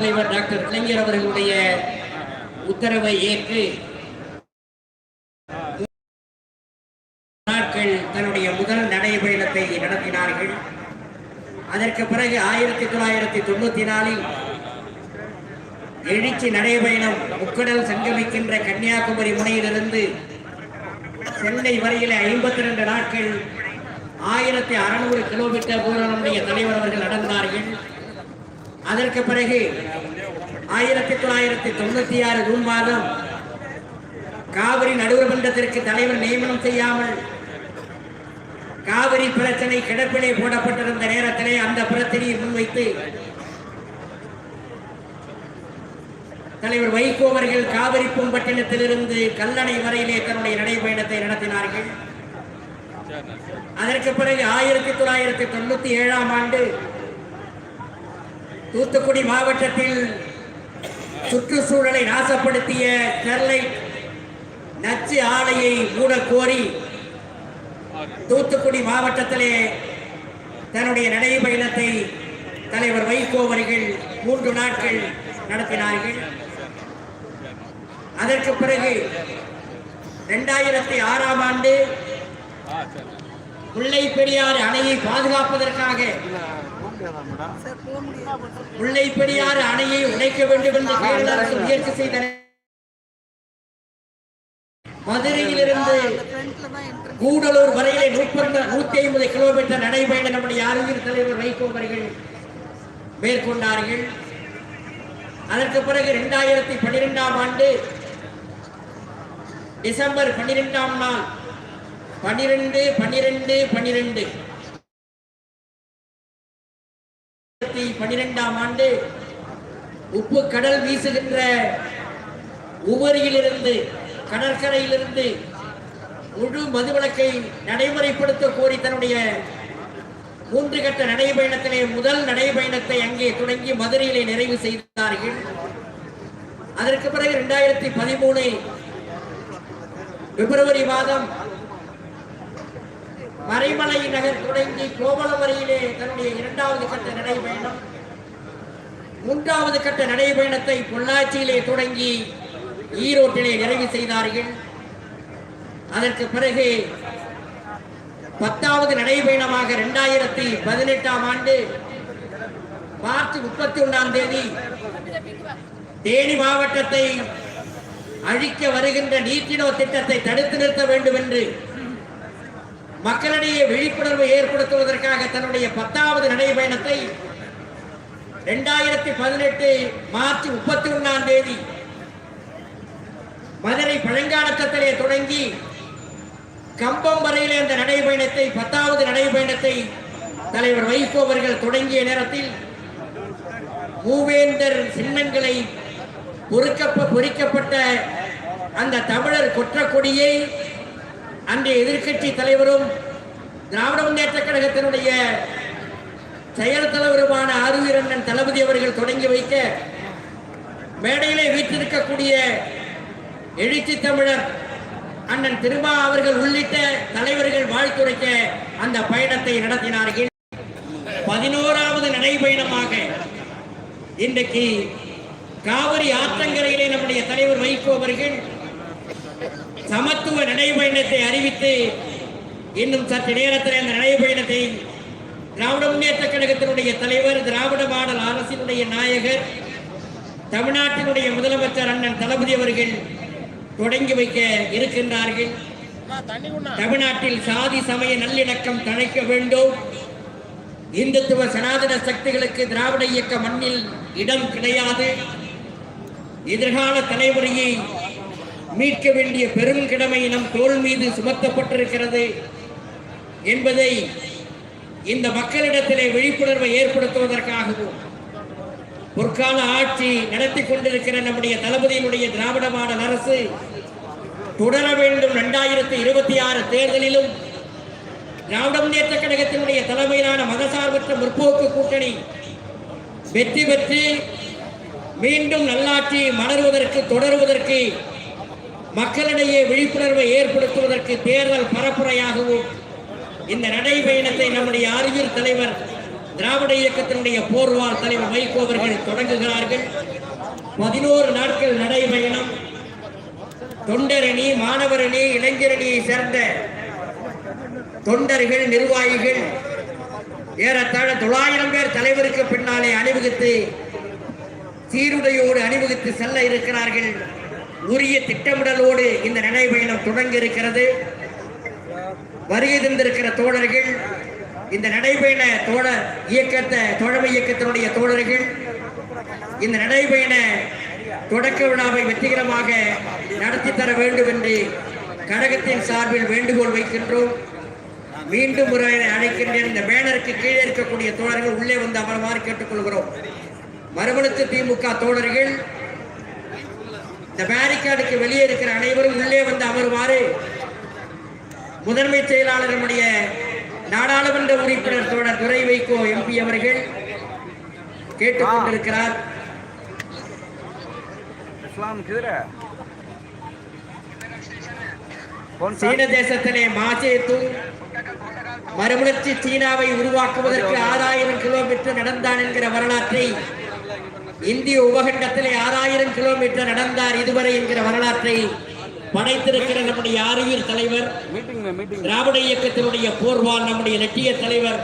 தலைவர் டாக்டர் கலைஞர் அவர்களுடைய உத்தரவை ஏற்று நாட்கள் தன்னுடைய முதல் நடைபயணத்தை நடத்தினார்கள். அதற்கு பிறகு ஆயிரத்தி தொள்ளாயிரத்தி தொண்ணூத்தி நாலில் எழுச்சி நடைபயணம் முக்கடல் சங்கமிக்கின்ற கன்னியாகுமரி முனையிலிருந்து சென்னை வரையில ஐம்பத்தி ரெண்டு நாட்கள் ஆயிரத்தி அறுநூறு கிலோமீட்டர் தூரம் நம்முடைய தலைவர் அவர்கள் நடந்தார்கள். அதற்கு பிறகு ஆயிரத்தி தொள்ளாயிரத்தி தொண்ணூத்தி ஆறு ஜூன் மாதம் காவிரி நடுவர் மன்றத்திற்கு தலைவர் நியமனம் செய்யாமல் காவிரி பிரச்சனை கிடப்பிலே போடப்பட்டிருந்த நேரத்திலே அந்த பிரச்சனையை முன்வைத்து தலைவர் வைகோ அவர்கள் காவிரி பூம்பட்டினத்திலிருந்து கல்லணை வரையிலே தன்னுடைய நடைபயணத்தை நடத்தினார்கள். அதற்கு பிறகு ஆயிரத்தி தொள்ளாயிரத்தி தொண்ணூத்தி ஏழாம் ஆண்டு தூத்துக்குடி மாவட்டத்தில் சுற்றுச்சூழலை நாசப்படுத்திய ஸ்டெர்லைட் நச்சு ஆலையை மூட கோரி தூத்துக்குடி மாவட்டத்திலே தன்னுடைய நடைபயணத்தை தலைவர் வைகோ அவர்கள் மூன்று நாட்கள் நடத்தினார்கள். அதற்கு பிறகு இரண்டாயிரத்தி ஆறாம் ஆண்டு முல்லை பெரியாறு அணையை பாதுகாப்பதற்காக முல்லை பெரியாறு அணையை உடைக்க வேண்டும் என்று கேரள அரசு முயற்சி செய்தன மதுரையிலிருந்து கூடலூர் வரையிலே நூற்றி நூத்தி ஐம்பது கிலோமீட்டர் நடைபயணம் நம்முடைய அறிவியல் தலைவர் வைகோ அவர்கள் மேற்கொண்டார்கள். அதற்கு பிறகு இரண்டாயிரத்தி பன்னிரெண்டாம் ஆண்டு டிசம்பர் பன்னிரெண்டாம் நாள் பன்னிரெண்டு பன்னிரெண்டு பன்னிரெண்டு. பன்னிரெண்டாம் ஆண்டு உப்பு கடல் வீசுகின்ற உவரியிலிருந்து கடற்கரையிலிருந்து முழு மதுவிலக்கை நடைமுறைப்படுத்த கோரி தன்னுடைய மூன்று கட்ட நடைபயணத்திலே முதல் நடைபயணத்தை அங்கே தொடங்கி மதுரையிலே நிறைவு செய்தார்கள். அதற்கு பிறகு இரண்டாயிரத்தி பதிமூணு பிப்ரவரி மாதம் மறைமலை நகர் தொடங்கி கோவளம் வரையிலே தன்னுடைய இரண்டாவது கட்ட நடைபயணம். மூன்றாவது கட்ட நடைபயணத்தை பொள்ளாச்சியிலே தொடங்கி ஈரோட்டிலே நிறைவு செய்தார்கள். அதற்கு பிறகு பத்தாவது நடைபயணமாக இரண்டாயிரத்தி பதினெட்டாம் ஆண்டு மார்ச் முப்பத்தி ஒன்றாம் தேதி தேனி மாவட்டத்தை அழிக்க வருகின்ற நீட்டினோ திட்டத்தை தடுத்து நிறுத்த வேண்டும் என்று மக்களிடையே விழிப்புணர்வு ஏற்படுத்துவதற்காக தன்னுடைய பத்தாவது நடைபயணத்தை இரண்டாயிரத்தி பதினெட்டு மார்ச் முப்பத்தி ஒன்னாம் தேதி மதுரை பழங்காலத்திலே தொடங்கி கம்பம் வரையில் அந்த நடைபயணத்தை பத்தாவது நடைபயணத்தை தலைவர் வைகோ அவர்கள் தொடங்கிய நேரத்தில் மூவேந்தர் சின்னங்களை பொறுக்கப்ப பொறிக்கப்பட்ட அந்த தமிழர் கொற்றக்கொடியை அன்றைய எதிர்க்கட்சி தலைவரும் திராவிட முன்னேற்ற கழகத்தினுடைய செயல் தலைவருமான ஆறுவீரண்ணன் தளபதி அவர்கள் தொடங்கி வைக்க மேடையிலே வீற்றிருக்கக்கூடிய எழுச்சி தமிழர் அண்ணன் திருமா அவர்கள் உள்ளிட்ட தலைவர்கள் வாழ்த்துரைக்க அந்த பயணத்தை நடத்தினார்கள். பதினோராவது நடைபயணமாக இன்றைக்கு காவிரி ஆற்றங்கரையிலே நம்முடைய தலைவர் வைகோ அவர்கள் சமத்துவ நடைபயணத்தை அறிவித்து இன்னும் சற்று நேரத்தில் அந்த நடைபயணத்தை திராவிட முன்னேற்ற கழகத்தினுடைய தலைவர் திராவிட மாடல் அரசினுடைய நாயகர் தமிழ்நாட்டினுடைய முதலமைச்சர் அண்ணன் தளபதி அவர்கள் தொடங்கி வைக்க இருக்கின்றார்கள். தமிழ்நாட்டில் சாதி சமய நல்லிணக்கம் தழைக்க வேண்டும். இந்துத்துவ சனாதன சக்திகளுக்கு திராவிட இயக்க மண்ணில் இடம் கிடையாது. எதிர்கால தலைமுறையை மீட்க வேண்டிய பெரும் கடமை நம் தோள் மீது சுமத்தப்பட்டிருக்கிறது என்பதை இந்த மக்களிடத்திலே விழிப்புணர்வை ஏற்படுத்துவதற்காகவும் பொற்கால ஆட்சி நடத்தி கொண்டிருக்கிற நம்முடைய தளபதியினுடைய திராவிட மாடல் அரசு தொடர வேண்டும் இரண்டாயிரத்தி இருபத்தி ஆறு தேர்தலிலும் திராவிட முன்னேற்ற கழகத்தினுடைய தலைமையிலான மதசார்பற்ற முற்போக்கு கூட்டணி வெற்றி பெற்று மீண்டும் நல்லாட்சி மலர்வதற்கு தொடருவதற்கு மக்களிடையே விழிப்புணர்வை ஏற்படுத்துவதற்கு தேர்தல் பரப்புரையாகவும் இந்த நடைபயணத்தை நம்முடைய அறிவியல் தலைவர் திராவிட இயக்கத்தினுடைய போர்வால் தலைவர் வைகோ அவர்கள் தொடங்குகிறார்கள். பதினோரு நாட்கள் நடைபயணம். தொண்டரணி மாணவரணி இளைஞரணியை சேர்ந்த தொண்டர்கள் நிர்வாகிகள் ஏறத்தாழ தொள்ளாயிரம் பேர் தலைவருக்கு பின்னாலே அணிவகுத்து சீருடையோடு அணிவகுத்து செல்ல இருக்கிறார்கள். உரிய திட்டமிடலோடு இந்த நடைபயணம் தொடங்க இருக்கிறது வருகை தந்திருக்கிற தோழர்கள் இந்த நடைபயண தோழர் இயக்கத்தை தோழமை இயக்கத்தினுடைய தோழர்கள் இந்த நடைபயண தொடக்க விழாவை வெற்றிகரமாக நடத்தி தர வேண்டும் என்று கழகத்தின் சார்பில் வேண்டுகோள் வைக்கின்றோம். மீண்டும் ஒரு அழைக்கின்றேன். இந்த பேனருக்கு கீழே இருக்கக்கூடிய தோழர்கள் உள்ளே வந்து அமருமாறு கேட்டுக்கொள்கிறோம். மறுமணத்து திமுக தோழர்கள் இந்த வெளியே இருக்கிற அனைவரும் உள்ளே வந்து அமருமாறு முதன்மை செயலாளர் நாடாளுமன்ற உறுப்பினர் தோழர் துறை வைகோ எம்பி அவர்கள் கேட்டுக்கொண்டிருக்கிறார். சீன தேசத்திலே மாசேத்தும் மறுமலர்ச்சி சீனாவை உருவாக்குவதற்கு ஆறாயிரம் கிலோமீட்டர் நடந்தான் என்கிற வரலாற்றை இந்திய உபகண்டத்திலே ஆறாயிரம் கிலோமீட்டர் நடந்தார் இதுவரை என்கிற வரலாற்றை படைத்திருக்கிற நம்முடைய அறிவியல் தலைவர் திராவிட இயக்கத்தினுடைய போர்வால் நம்முடைய லட்சிய தலைவர்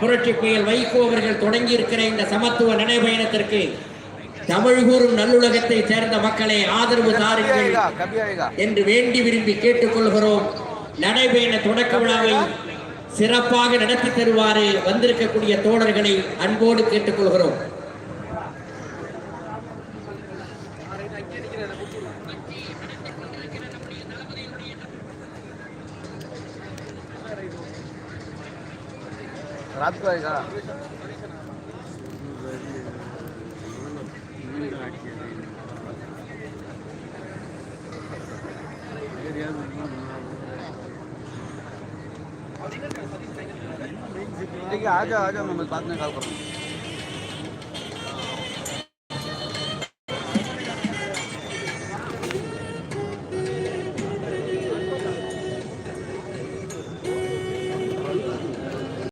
புரட்சி புயல் வைகோ அவர்கள் தொடங்கி இருக்கிற இந்த சமத்துவ நடைபயணத்திற்கு தமிழ்கூறும் நல்லுலகத்தை சேர்ந்த மக்களை ஆதரவு தாருங்கள் என்று வேண்டி விரும்பி கேட்டுக்கொள்கிறோம். நடைபயண தொடக்க விழாவை சிறப்பாக நடத்தி தருவாறு வந்திருக்கக்கூடிய தோழர்களை அன்போடு கேட்டுக்கொள்கிறோம். रात को आएगा। ठीक है आ जाओ आ जाओ मैं बाद में कॉल करूँगा